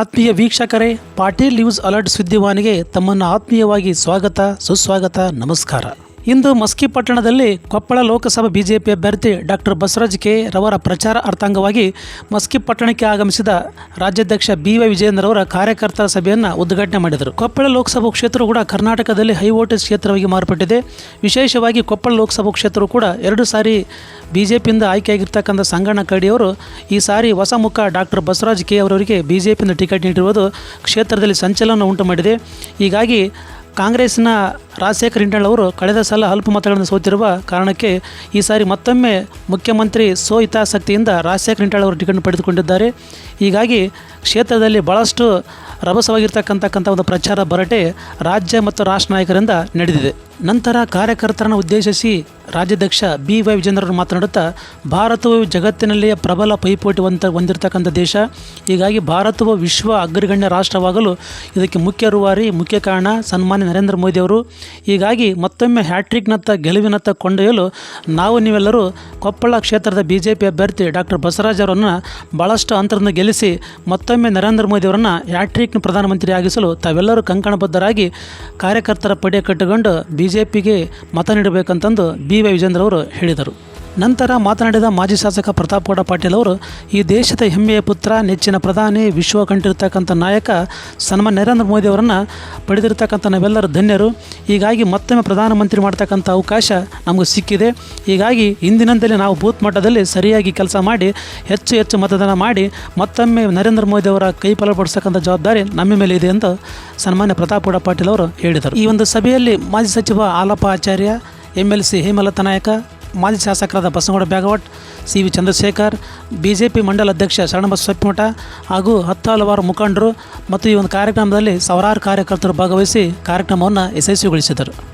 ಆತ್ಮೀಯ ವೀಕ್ಷಕರೇ Patil news alert ಸುದ್ದಿವಾನಿಗೆ ತಮ್ಮನ್ನು ಆತ್ಮೀಯವಾಗಿ ಸ್ವಾಗತ ಸುಸ್ವಾಗತ ನಮಸ್ಕಾರ. ಇಂದು ಮಸ್ಕಿ ಪಟ್ಟಣದಲ್ಲಿ ಕೊಪ್ಪಳ ಲೋಕಸಭಾ ಬಿಜೆಪಿ ಅಭ್ಯರ್ಥಿ ಡಾಕ್ಟರ್ ಬಸವರಾಜ್ ಕೆ ರವರ ಪ್ರಚಾರ ಅರ್ಥಾಂಗವಾಗಿ ಮಸ್ಕಿ ಪಟ್ಟಣಕ್ಕೆ ಆಗಮಿಸಿದ ರಾಜ್ಯಾಧ್ಯಕ್ಷ ಬಿ ವೈ ವಿಜಯೇಂದ್ರ ಅವರ ಕಾರ್ಯಕರ್ತರ ಸಭೆಯನ್ನು ಉದ್ಘಾಟನೆ ಮಾಡಿದರು. ಕೊಪ್ಪಳ ಲೋಕಸಭಾ ಕ್ಷೇತ್ರ ಕೂಡ ಕರ್ನಾಟಕದಲ್ಲಿ ಹೈ ವೋಲ್ಟೇಜ್ ಕ್ಷೇತ್ರವಾಗಿ ಮಾರ್ಪಟ್ಟಿದೆ. ವಿಶೇಷವಾಗಿ ಕೊಪ್ಪಳ ಲೋಕಸಭಾ ಕ್ಷೇತ್ರ ಕೂಡ ಎರಡು ಸಾರಿ ಬಿಜೆಪಿಯಿಂದ ಆಯ್ಕೆಯಾಗಿರ್ತಕ್ಕಂಥ ಸಂಗಣ್ಣ ಕಡಿಯವರು ಈ ಸಾರಿ ಹೊಸ ಮುಖ ಡಾಕ್ಟರ್ ಬಸವರಾಜ್ ಕೆ ಅವರವರಿಗೆ ಬಿಜೆಪಿಯಿಂದ ಟಿಕೆಟ್ ನೀಡಿರುವುದು ಕ್ಷೇತ್ರದಲ್ಲಿ ಸಂಚಲನ ಉಂಟು ಮಾಡಿದೆ. ಹೀಗಾಗಿ ಕಾಂಗ್ರೆಸ್ನ ರಾಜಶೇಖರ್ ಹಿಂಡಾಳ್ ಅವರು ಕಳೆದ ಸಲ ಅಲ್ಪ ಮತಗಳನ್ನು ಸೋತಿರುವ ಕಾರಣಕ್ಕೆ ಈ ಸಾರಿ ಮತ್ತೊಮ್ಮೆ ಮುಖ್ಯಮಂತ್ರಿ ಸೋ ಹಿತಾಸಕ್ತಿಯಿಂದ ರಾಜಶೇಖರ್ ಹಿಂಡಾಳ್ ಅವರು ಟಿಕೆಟ್ ಪಡೆದುಕೊಂಡಿದ್ದಾರೆ. ಹೀಗಾಗಿ ಕ್ಷೇತ್ರದಲ್ಲಿ ಭಾಳಷ್ಟು ರಭಸವಾಗಿರ್ತಕ್ಕಂತಕ್ಕಂಥ ಒಂದು ಪ್ರಚಾರ ಬರಟೆ ರಾಜ್ಯ ಮತ್ತು ರಾಷ್ಟ್ರ ನಾಯಕರಿಂದ ನಡೆದಿದೆ. ನಂತರ ಕಾರ್ಯಕರ್ತರನ್ನು ಉದ್ದೇಶಿಸಿ ರಾಜ್ಯಾಧ್ಯಕ್ಷ ಬಿ ವೈ ವಿಜೇಂದ್ರರು ಮಾತನಾಡುತ್ತಾ, ಭಾರತವು ಜಗತ್ತಿನಲ್ಲಿಯೇ ಪ್ರಬಲ ಪೈಪೋಟಿ ಹೊಂದ ಹೊಂದಿರತಕ್ಕಂಥ ದೇಶ. ಹೀಗಾಗಿ ಭಾರತವು ವಿಶ್ವ ಅಗ್ರಗಣ್ಯ ರಾಷ್ಟ್ರವಾಗಲು ಇದಕ್ಕೆ ಮುಖ್ಯ ರೂವಾರಿ, ಮುಖ್ಯ ಕಾರಣ ಸನ್ಮಾನ್ಯ ನರೇಂದ್ರ ಮೋದಿ ಅವರು. ಹೀಗಾಗಿ ಮತ್ತೊಮ್ಮೆ ಹ್ಯಾಟ್ರಿಕ್ನತ್ತ, ಗೆಲುವಿನತ್ತ ಕೊಂಡೊಯ್ಯಲು ನಾವು ನೀವೆಲ್ಲರೂ ಕೊಪ್ಪಳ ಕ್ಷೇತ್ರದ ಬಿ ಜೆ ಪಿ ಅಭ್ಯರ್ಥಿ ಡಾಕ್ಟರ್ ಬಸವರಾಜ್ ಅವರನ್ನು ಭಾಳಷ್ಟು ಅಂತರದಿಂದ ಗೆಲ್ಲಿಸಿ, ಮತ್ತೊಮ್ಮೆ ನರೇಂದ್ರ ಮೋದಿ ಅವರನ್ನು ಹ್ಯಾಟ್ರಿಕ್ನ ಪ್ರಧಾನಮಂತ್ರಿಯಾಗಿಸಲು ತಾವೆಲ್ಲರೂ ಕಂಕಣಬದ್ಧರಾಗಿ ಕಾರ್ಯಕರ್ತರ ಪಡೆ ಕಟ್ಟಿಕೊಂಡು ಬಿ ಜೆ ಪಿಗೆ ಮತ ನೀಡಬೇಕಂತಂದು ಬಿ ವೈ ವಿಜೇಂದ್ರ ಅವರು ಹೇಳಿದರು. ನಂತರ ಮಾತನಾಡಿದ ಮಾಜಿ ಶಾಸಕ ಪ್ರತಾಪ್ ಗೌಡ ಪಾಟೀಲ್ ಅವರು, ಈ ದೇಶದ ಹೆಮ್ಮೆಯ ಪುತ್ರ, ನೆಚ್ಚಿನ ಪ್ರಧಾನಿ, ವಿಶ್ವ ಕಂಡಿರ್ತಕ್ಕಂಥ ನಾಯಕ ಸನ್ಮಾನ್ ನರೇಂದ್ರ ಮೋದಿ ಅವರನ್ನು ಪಡೆದಿರ್ತಕ್ಕಂಥ ನಾವೆಲ್ಲರೂ ಧನ್ಯರು. ಹೀಗಾಗಿ ಮತ್ತೊಮ್ಮೆ ಪ್ರಧಾನಮಂತ್ರಿ ಮಾಡ್ತಕ್ಕಂಥ ಅವಕಾಶ ನಮಗೆ ಸಿಕ್ಕಿದೆ. ಹೀಗಾಗಿ ಇಂದಿನಂತೆಯೇ ನಾವು ಬೂತ್ ಮಟ್ಟದಲ್ಲಿ ಸರಿಯಾಗಿ ಕೆಲಸ ಮಾಡಿ, ಹೆಚ್ಚು ಹೆಚ್ಚು ಮತದಾನ ಮಾಡಿ, ಮತ್ತೊಮ್ಮೆ ನರೇಂದ್ರ ಮೋದಿ ಅವರ ಕೈ ಜವಾಬ್ದಾರಿ ನಮ್ಮ ಮೇಲೆ ಇದೆ ಎಂದು ಸನ್ಮಾನ್ಯ ಪ್ರತಾಪ್ ಗೌಡ ಪಾಟೀಲ್ ಅವರು ಹೇಳಿದರು. ಈ ಒಂದು ಸಭೆಯಲ್ಲಿ ಮಾಜಿ ಸಚಿವ Alappa Acharya M L C Hemalata Nayak ಮಾಜಿ ಶಾಸಕರಾದ Basanagouda Byagawat, C V Chandrashekhar B J P ಮಂಡಲ ಅಧ್ಯಕ್ಷ ಶರಣಬಸ ಸೊಪ್ಪಿಮಠ ಹಾಗೂ ಹತ್ತು ಹಲವಾರು ಮುಖಂಡರು ಮತ್ತು ಈ ಒಂದು ಕಾರ್ಯಕ್ರಮದಲ್ಲಿ ಸಾವಿರಾರು ಕಾರ್ಯಕರ್ತರು ಭಾಗವಹಿಸಿ ಕಾರ್ಯಕ್ರಮವನ್ನು ಯಶಸ್ವಿಗೊಳಿಸಿದರು.